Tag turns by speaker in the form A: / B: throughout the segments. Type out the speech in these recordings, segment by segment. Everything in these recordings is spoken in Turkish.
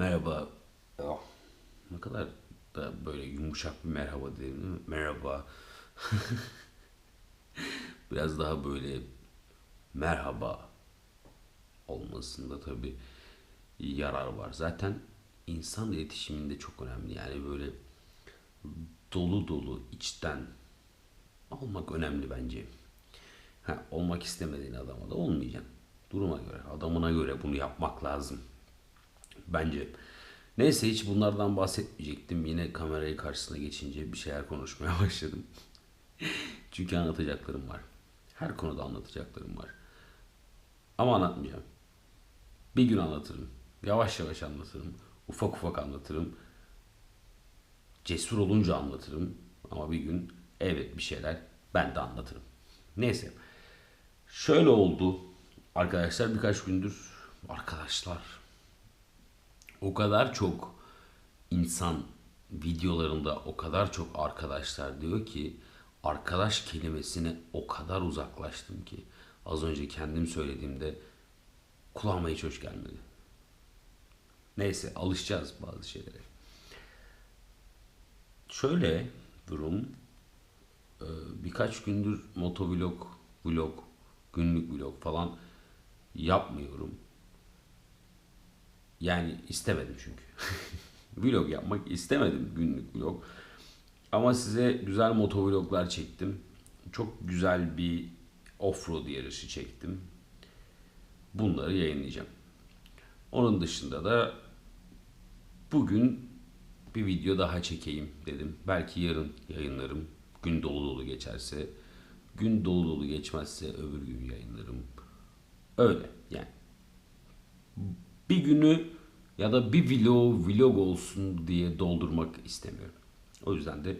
A: Merhaba. Oh, ne kadar da böyle yumuşak bir merhaba değil mi? Merhaba. Biraz daha böyle merhaba olmasında tabii yarar var. Zaten insan iletişiminde çok önemli. Yani böyle dolu dolu içten olmak önemli bence. Ha, olmak istemediğin adama da olmayacaksın. Duruma göre, adamına göre bunu yapmak lazım. Bence. Neyse hiç bunlardan bahsetmeyecektim. Yine kamerayı karşısına geçince bir şeyler konuşmaya başladım. Çünkü anlatacaklarım var. Her konuda anlatacaklarım var. Ama anlatmayacağım. Bir gün anlatırım. Yavaş yavaş anlatırım. Ufak ufak anlatırım. Cesur olunca anlatırım. Ama bir gün evet bir şeyler ben de anlatırım. Neyse. Şöyle oldu. Arkadaşlar birkaç gündür arkadaşlar o kadar çok insan videolarında o kadar çok arkadaşlar diyor ki arkadaş kelimesine o kadar uzaklaştım ki az önce kendim söylediğimde kulağıma hiç hoş gelmedi. Neyse alışacağız bazı şeylere. Şöyle durum e, birkaç gündür motovlog, vlog, günlük vlog falan yapmıyorum. Yani istemedim çünkü. vlog yapmak istemedim günlük vlog. Ama size güzel motovloglar çektim. Çok güzel bir offroad yarışı çektim. Bunları yayınlayacağım. Onun dışında da bugün bir video daha çekeyim dedim. Belki yarın yayınlarım. Gün dolu dolu geçerse. Gün dolu dolu geçmezse öbür gün yayınlarım. Öyle yani. Bir günü ya da bir vlog vlog olsun diye doldurmak istemiyorum. O yüzden de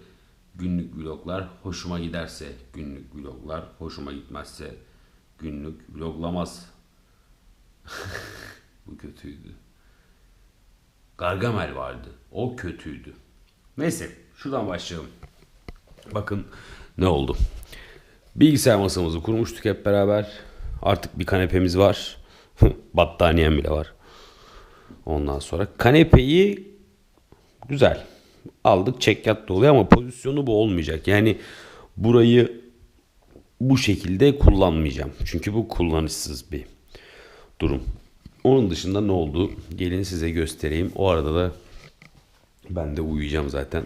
A: günlük vloglar hoşuma giderse günlük vloglar, hoşuma gitmezse günlük vloglamaz. Bu kötüydü. Gargamel vardı. O kötüydü. Neyse şuradan başlayalım. Bakın ne oldu. Bilgisayar masamızı kurmuştuk hep beraber. Artık bir kanepemiz var. Battaniyem bile var. Ondan sonra kanepeyi güzel aldık çekyat doluyor ama pozisyonu bu olmayacak. Yani burayı bu şekilde kullanmayacağım. Çünkü bu kullanışsız bir durum. Onun dışında ne oldu? Gelin size göstereyim. O arada da ben de uyuyacağım zaten.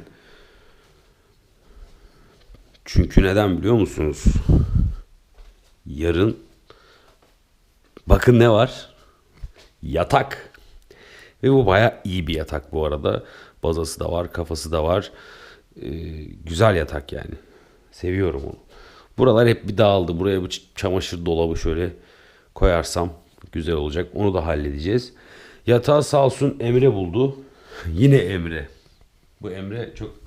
A: Çünkü neden biliyor musunuz? Yarın bakın ne var? Yatak. Ve bu baya iyi bir yatak bu arada. Bazası da var, kafası da var. Ee, güzel yatak yani. Seviyorum onu. Buralar hep bir dağıldı. Buraya bir çamaşır dolabı şöyle koyarsam güzel olacak. Onu da halledeceğiz. Yatağı sağ olsun Emre buldu. Yine Emre. Bu Emre çok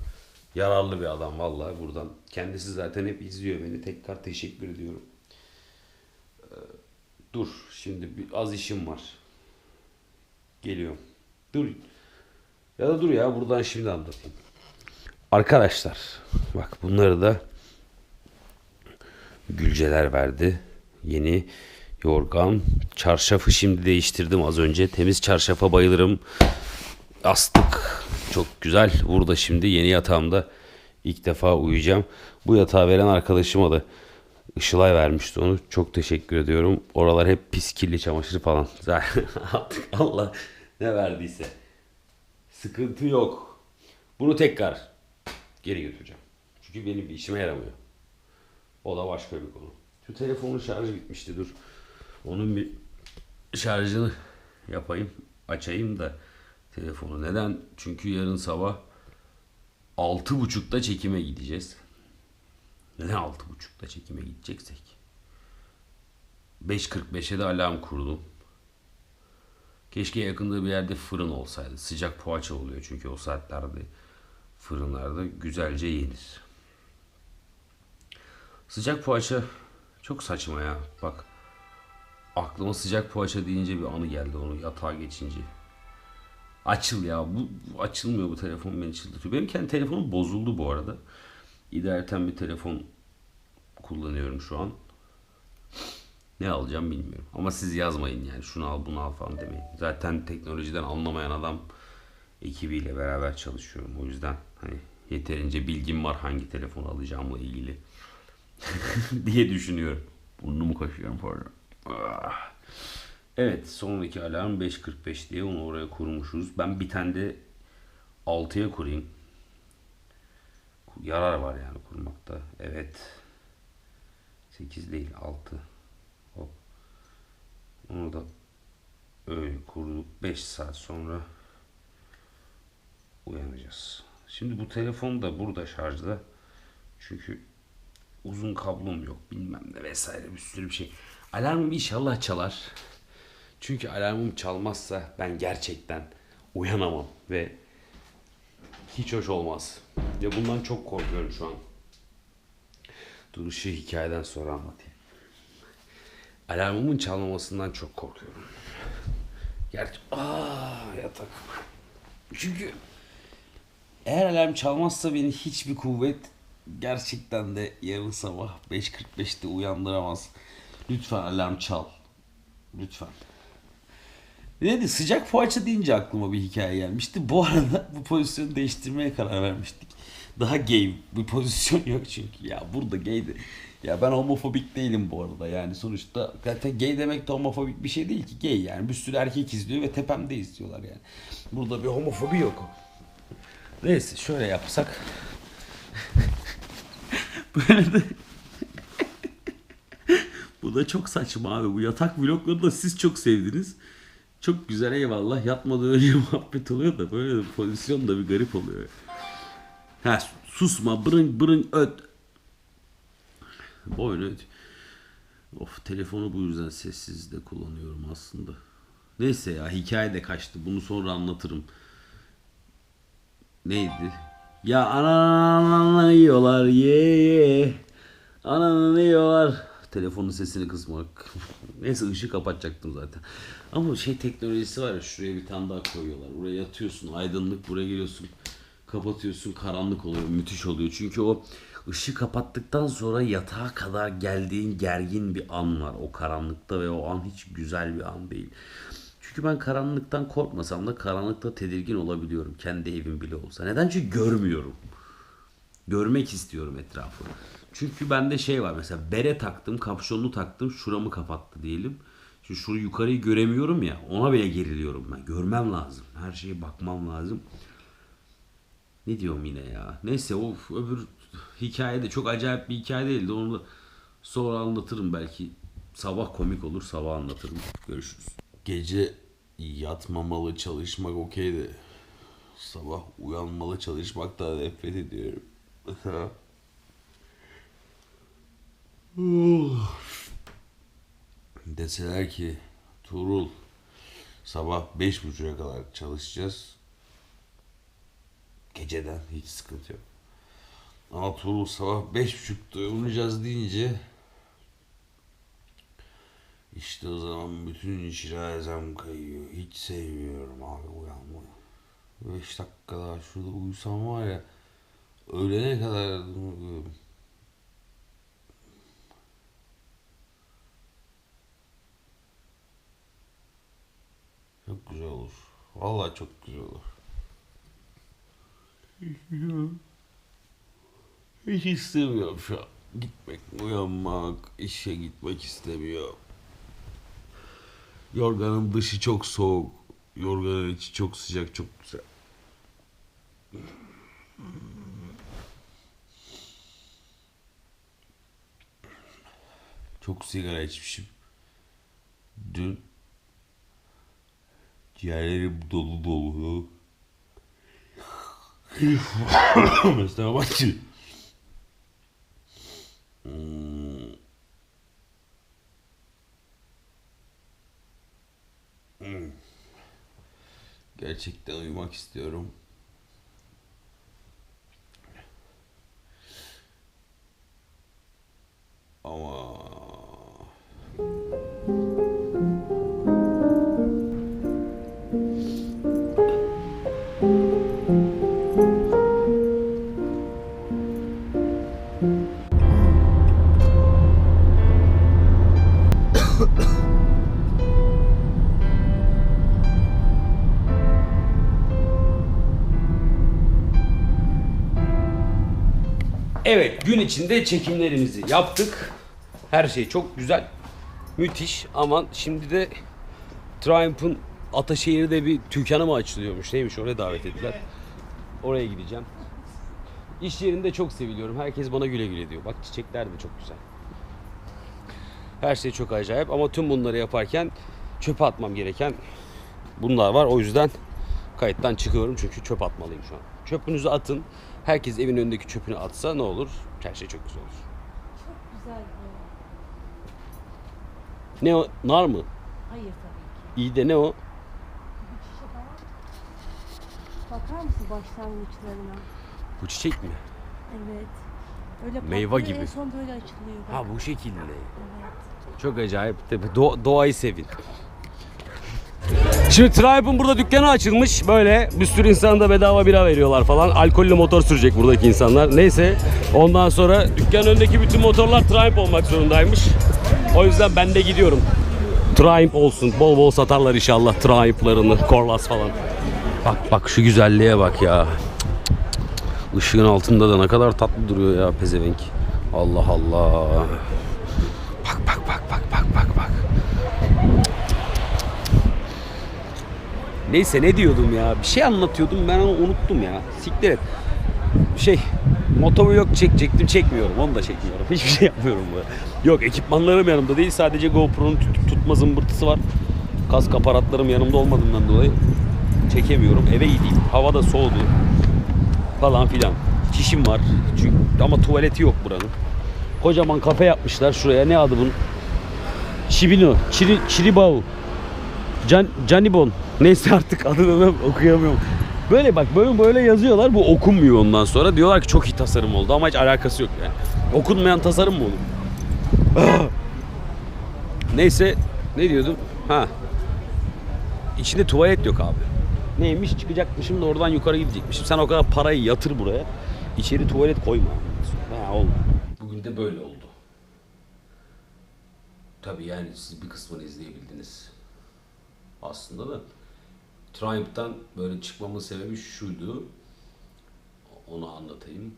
A: yararlı bir adam vallahi buradan. Kendisi zaten hep izliyor beni. Tekrar teşekkür ediyorum. Ee, dur şimdi bir az işim var. Geliyorum. Dur. Ya da dur ya buradan şimdi anlatayım. Arkadaşlar bak bunları da Gülceler verdi. Yeni yorgan. Çarşafı şimdi değiştirdim az önce. Temiz çarşafa bayılırım. Astık. Çok güzel. Burada şimdi yeni yatağımda ilk defa uyuyacağım. Bu yatağı veren arkadaşıma da Işılay vermişti onu. Çok teşekkür ediyorum. Oralar hep pis kirli çamaşır falan. Artık Allah ne verdiyse. Sıkıntı yok. Bunu tekrar geri götüreceğim. Çünkü benim bir işime yaramıyor. O da başka bir konu. Şu telefonun şarjı bitmişti dur. Onun bir şarjını yapayım, açayım da telefonu. Neden? Çünkü yarın sabah altı buçukta çekime gideceğiz. Neden altı buçukta çekime gideceksek? 5.45'e de alarm kurdum. Keşke yakında bir yerde fırın olsaydı. Sıcak poğaça oluyor çünkü o saatlerde fırınlarda güzelce yenir. Sıcak poğaça çok saçma ya. Bak aklıma sıcak poğaça deyince bir anı geldi onu yatağa geçince. Açıl ya. Bu, bu açılmıyor bu telefon beni çıldırtıyor. Benim kendi telefonum bozuldu bu arada. İdareten bir telefon kullanıyorum şu an. Ne alacağım bilmiyorum. Ama siz yazmayın yani şunu al bunu al falan demeyin. Zaten teknolojiden anlamayan adam ekibiyle beraber çalışıyorum. O yüzden hani yeterince bilgim var hangi telefonu alacağımla ilgili diye düşünüyorum. Burnumu kaşıyorum pardon. Ah. Evet sonraki alarm 5.45 diye onu oraya kurmuşuz. Ben bir tane de 6'ya kurayım. Yarar var yani kurmakta. Evet. 8 değil 6. Onu da öyle kurduk. 5 saat sonra uyanacağız. Şimdi bu telefon da burada şarjda. Çünkü uzun kablom yok bilmem ne vesaire bir sürü bir şey. Alarmım inşallah çalar. Çünkü alarmım çalmazsa ben gerçekten uyanamam ve hiç hoş olmaz. Ya bundan çok korkuyorum şu an. Dur hikayeden sonra anlatayım. Alarmımın çalmamasından çok korkuyorum. Gerçi aa yatak. Çünkü eğer alarm çalmazsa beni hiçbir kuvvet gerçekten de yarın sabah 5.45'te uyandıramaz. Lütfen alarm çal. Lütfen. Neydi sıcak poğaça deyince aklıma bir hikaye gelmişti. Bu arada bu pozisyonu değiştirmeye karar vermiştik. Daha gay bir pozisyon yok çünkü. Ya burada gay de... Ya ben homofobik değilim bu arada. Yani sonuçta zaten gay demek de homofobik bir şey değil ki. Gay yani bir sürü erkek izliyor ve tepemde izliyorlar yani. Burada bir homofobi yok. Neyse şöyle yapsak. Böyle de... Bu da çok saçma abi. Bu yatak vlogları da siz çok sevdiniz. Çok güzel eyvallah. Yatmadan önce muhabbet oluyor da böyle pozisyon da bir garip oluyor. Ha susma bırın bırın öt. Öt. Of telefonu bu yüzden sessiz de kullanıyorum aslında. Neyse ya hikaye de kaçtı. Bunu sonra anlatırım. Neydi? Ya ananı yiyorlar ye ye. Ananı yiyorlar. Telefonun sesini kısmak. Neyse ışığı kapatacaktım zaten. Ama şey teknolojisi var ya şuraya bir tane daha koyuyorlar. Buraya yatıyorsun aydınlık buraya geliyorsun. Kapatıyorsun karanlık oluyor müthiş oluyor. Çünkü o ışığı kapattıktan sonra yatağa kadar geldiğin gergin bir an var. O karanlıkta ve o an hiç güzel bir an değil. Çünkü ben karanlıktan korkmasam da karanlıkta tedirgin olabiliyorum. Kendi evim bile olsa. Neden? Çünkü görmüyorum. Görmek istiyorum etrafı. Çünkü bende şey var mesela bere taktım, kapşonlu taktım, şuramı kapattı diyelim. Şimdi şurayı yukarıyı göremiyorum ya ona bile geriliyorum ben. Görmem lazım. Her şeye bakmam lazım. Ne diyorum yine ya. Neyse o öbür hikaye de çok acayip bir hikaye değildi. Onu da sonra anlatırım belki. Sabah komik olur sabah anlatırım. Görüşürüz. Gece yatmamalı çalışmak okey de sabah uyanmalı çalışmak da nefret ediyorum. Deseler ki Tuğrul sabah beş buçuğa kadar çalışacağız. Geceden hiç sıkıntı yok. Tuğrul sabah beş buçukta uyanacağız deyince işte o zaman bütün şirazem kayıyor. Hiç sevmiyorum abi uyanmayı. Beş dakika daha şurada uyusam var ya öğlene kadar Çok güzel olur. Vallahi çok güzel olur. İstemiyorum şu an. Gitmek, uyanmak, işe gitmek istemiyorum. Yorganın dışı çok soğuk. Yorganın içi çok sıcak, çok güzel. Çok sigara içmişim. Dün ciğerlerim dolu dolu. Mesela bak. Hmm. Hmm. Gerçekten uyumak istiyorum. Evet gün içinde çekimlerimizi yaptık. Her şey çok güzel. Müthiş ama şimdi de Triumph'ın Ataşehir'de bir dükkanı mı açılıyormuş neymiş oraya davet ettiler. Oraya gideceğim. İş yerinde çok seviliyorum. Herkes bana güle güle diyor. Bak çiçekler de çok güzel. Her şey çok acayip ama tüm bunları yaparken çöpe atmam gereken bunlar var. O yüzden kayıttan çıkıyorum çünkü çöp atmalıyım şu an. Çöpünüzü atın. Herkes evin önündeki çöpünü atsa ne olur? Her şey çok güzel olur.
B: Çok güzel bu.
A: Ne o? Nar mı?
B: Hayır tabii ki.
A: İyi de ne o?
B: Bakar mısın başlangıçlarına?
A: Bu çiçek mi?
B: Evet. Öyle
A: Meyve gibi.
B: En son böyle açılıyor. bak.
A: Ha bu şekilde.
B: Evet.
A: Çok acayip. Tabii do- doğayı sevin. Şimdi Tribe'ın burada dükkanı açılmış. Böyle bir sürü insana da bedava bira veriyorlar falan. Alkollü motor sürecek buradaki insanlar. Neyse ondan sonra dükkanın önündeki bütün motorlar Triumph olmak zorundaymış. O yüzden ben de gidiyorum. Triumph olsun. Bol bol satarlar inşallah Triumph'larını. Corlas falan. Bak bak şu güzelliğe bak ya. Işığın altında da ne kadar tatlı duruyor ya pezevenk. Allah Allah. Bak bak bak bak bak bak bak. Neyse ne diyordum ya? Bir şey anlatıyordum ben onu unuttum ya. Siktir et. Şey motovlog çekecektim çekmiyorum onu da çekmiyorum. Hiçbir şey yapmıyorum bu. Yok ekipmanlarım yanımda değil sadece GoPro'nun tut- tutma zımbırtısı var. Kask aparatlarım yanımda olmadığından dolayı çekemiyorum. Eve gideyim. Hava da soğudu. Falan filan. Çişim var. Çünkü, ama tuvaleti yok buranın. Kocaman kafe yapmışlar şuraya. Ne adı bunun? Shibino. Chiri, Chiribao. Can, Canibon. Neyse artık adını okuyamıyorum. Böyle bak böyle böyle yazıyorlar. Bu okunmuyor ondan sonra. Diyorlar ki çok iyi tasarım oldu ama hiç alakası yok yani. Okunmayan tasarım mı olur? Ah! Neyse ne diyordum? Ha. İçinde tuvalet yok abi. Neymiş çıkacakmışım da oradan yukarı gidecekmişim. Sen o kadar parayı yatır buraya. İçeri tuvalet koyma. Ha, oldu. Bugün de böyle oldu. Tabii yani siz bir kısmını izleyebildiniz. Aslında da Triumph'tan böyle çıkmamın sebebi şuydu. Onu anlatayım.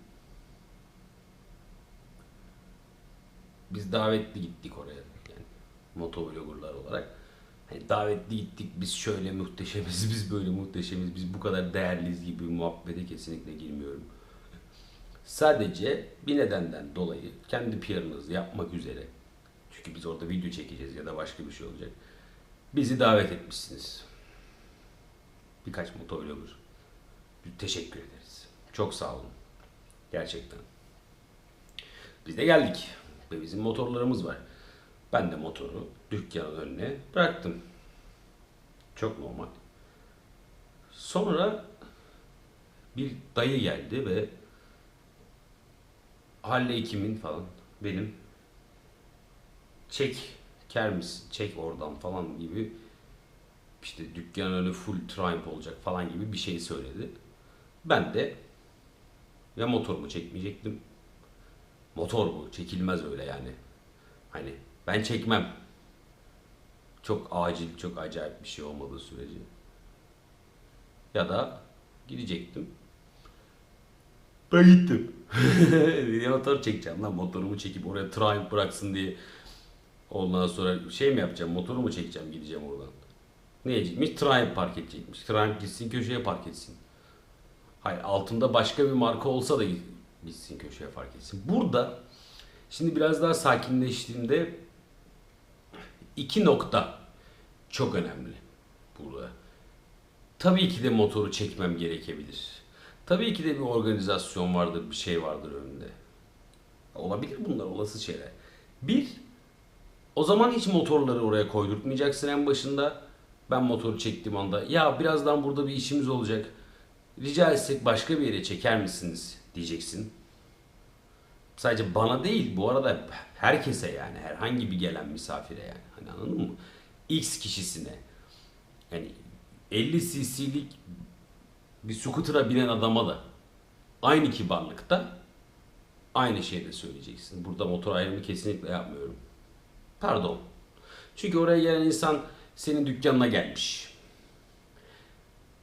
A: Biz davetli gittik oraya. Yani motovloggerlar olarak. Hani davetli gittik biz şöyle muhteşemiz, biz böyle muhteşemiz, biz bu kadar değerliyiz gibi bir muhabbete kesinlikle girmiyorum. Sadece bir nedenden dolayı kendi PR'ınızı yapmak üzere çünkü biz orada video çekeceğiz ya da başka bir şey olacak. Bizi davet etmişsiniz. Birkaç motovlogger. Teşekkür ederiz. Çok sağ olun. Gerçekten. Biz de geldik. Ve bizim motorlarımız var. Ben de motoru dükkanın önüne bıraktım. Çok normal. Sonra bir dayı geldi ve Halle Ekim'in falan benim çek kermis çek oradan falan gibi işte dükkanın önü full Triumph olacak falan gibi bir şey söyledi. Ben de ya motorumu çekmeyecektim. Motor bu çekilmez öyle yani. Hani ben çekmem. Çok acil, çok acayip bir şey olmadığı sürece. Ya da gidecektim. Ben gittim. Motor çekeceğim lan motorumu çekip oraya Triumph bıraksın diye Ondan sonra şey mi yapacağım, motoru mu çekeceğim, gideceğim oradan. Ne diyecekmiş? Triumph park edecekmiş. Triumph gitsin köşeye park etsin. Hayır, altında başka bir marka olsa da gitsin köşeye park etsin. Burada, şimdi biraz daha sakinleştiğimde iki nokta çok önemli burada. Tabii ki de motoru çekmem gerekebilir. Tabii ki de bir organizasyon vardır, bir şey vardır önünde. Olabilir bunlar olası şeyler. Bir, o zaman hiç motorları oraya koydurtmayacaksın en başında. Ben motoru çektiğim anda ya birazdan burada bir işimiz olacak. Rica etsek başka bir yere çeker misiniz diyeceksin. Sadece bana değil bu arada herkese yani herhangi bir gelen misafire yani. Hani anladın mı? X kişisine. Yani 50 cc'lik bir scooter'a binen adama da aynı kibarlıkta aynı şeyi de söyleyeceksin. Burada motor ayrımı kesinlikle yapmıyorum. Pardon. Çünkü oraya gelen insan senin dükkanına gelmiş.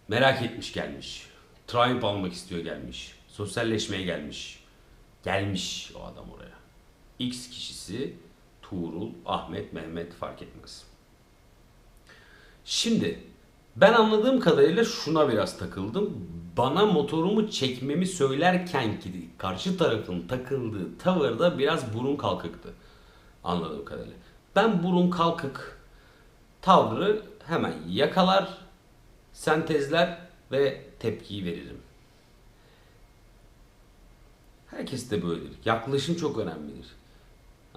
A: Merak etmiş gelmiş. Triumph almak istiyor gelmiş. Sosyalleşmeye gelmiş. Gelmiş o adam oraya. X kişisi Tuğrul, Ahmet, Mehmet fark etmez. Şimdi ben anladığım kadarıyla şuna biraz takıldım. Bana motorumu çekmemi söylerken ki karşı tarafın takıldığı tavırda biraz burun kalkıktı. Anladığım kadarıyla. Ben burun kalkık tavrı hemen yakalar, sentezler ve tepkiyi veririm. Herkes de böyledir. Yaklaşım çok önemlidir.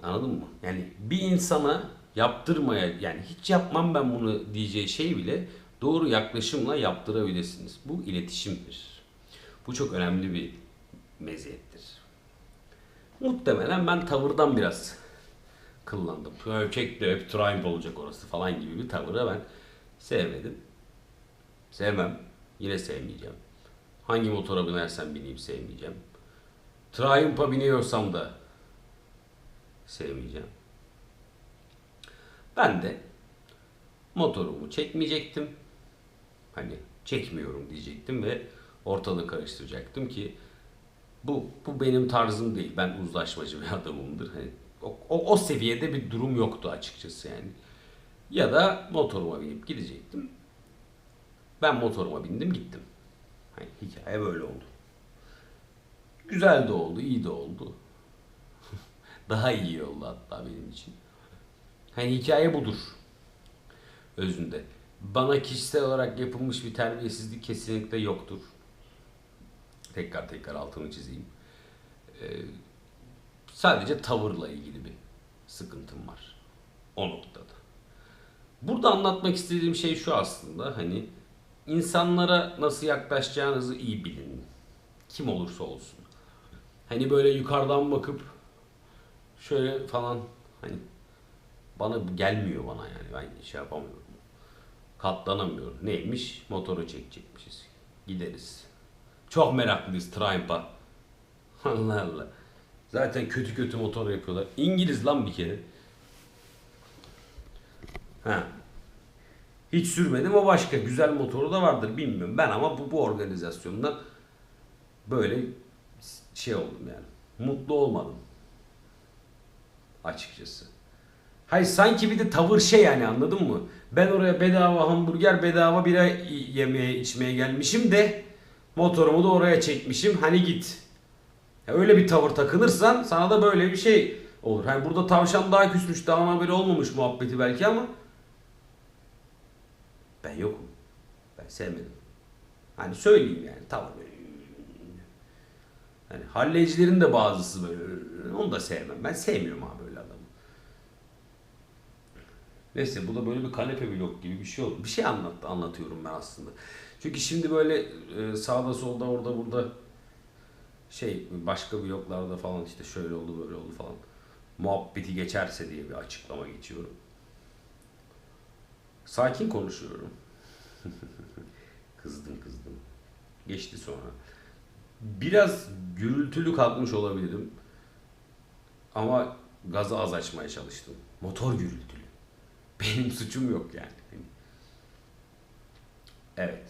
A: Anladın mı? Yani bir insana yaptırmaya yani hiç yapmam ben bunu diyeceği şey bile doğru yaklaşımla yaptırabilirsiniz. Bu iletişimdir. Bu çok önemli bir meziyettir. Muhtemelen ben tavırdan biraz kıllandım. Ölçek de hep triumph olacak orası falan gibi bir tavıra ben sevmedim. Sevmem. Yine sevmeyeceğim. Hangi motora binersem bineyim sevmeyeceğim. Triumph'a biniyorsam da sevmeyeceğim. Ben de motorumu çekmeyecektim. Hani çekmiyorum diyecektim ve ortalığı karıştıracaktım ki bu bu benim tarzım değil. Ben uzlaşmacı bir adamımdır. Hani o, o, seviyede bir durum yoktu açıkçası yani. Ya da motoruma binip gidecektim. Ben motoruma bindim gittim. Hani hikaye böyle oldu. Güzel de oldu, iyi de oldu. Daha iyi oldu hatta benim için. Hani hikaye budur. Özünde. Bana kişisel olarak yapılmış bir terbiyesizlik kesinlikle yoktur. Tekrar tekrar altını çizeyim. Ee, sadece tavırla ilgili bir sıkıntım var. O noktada. Burada anlatmak istediğim şey şu aslında hani insanlara nasıl yaklaşacağınızı iyi bilin. Kim olursa olsun. Hani böyle yukarıdan bakıp şöyle falan hani bana gelmiyor bana yani ben şey yapamıyorum. Katlanamıyorum. Neymiş? Motoru çekecekmişiz. Gideriz. Çok meraklıyız Triumph'a. Allah Allah. Zaten kötü kötü motor yapıyorlar. İngiliz lan bir kere. Ha. Hiç sürmedim o başka. Güzel motoru da vardır bilmiyorum. Ben ama bu, bu organizasyonda böyle şey oldum yani. Mutlu olmadım. Açıkçası. Hayır sanki bir de tavır şey yani anladın mı? Ben oraya bedava hamburger, bedava bira yemeye içmeye gelmişim de motorumu da oraya çekmişim. Hani git. Ya öyle bir tavır takınırsan sana da böyle bir şey olur. Hani burada tavşan daha küsmüş, daha haberi olmamış muhabbeti belki ama ben yokum. Ben sevmedim. Hani söyleyeyim yani tavır. Hani hallecilerin de bazısı böyle. Onu da sevmem. Ben sevmiyorum abi böyle adamı. Neyse bu da böyle bir kanepe vlog gibi bir şey oldu. Bir şey anlat, anlatıyorum ben aslında. Çünkü şimdi böyle e, sağda solda orada burada şey başka vloglarda falan işte şöyle oldu böyle oldu falan muhabbeti geçerse diye bir açıklama geçiyorum. Sakin konuşuyorum. kızdım kızdım. Geçti sonra. Biraz gürültülü kalkmış olabilirim. Ama gazı az açmaya çalıştım. Motor gürültülü. Benim suçum yok yani. Evet.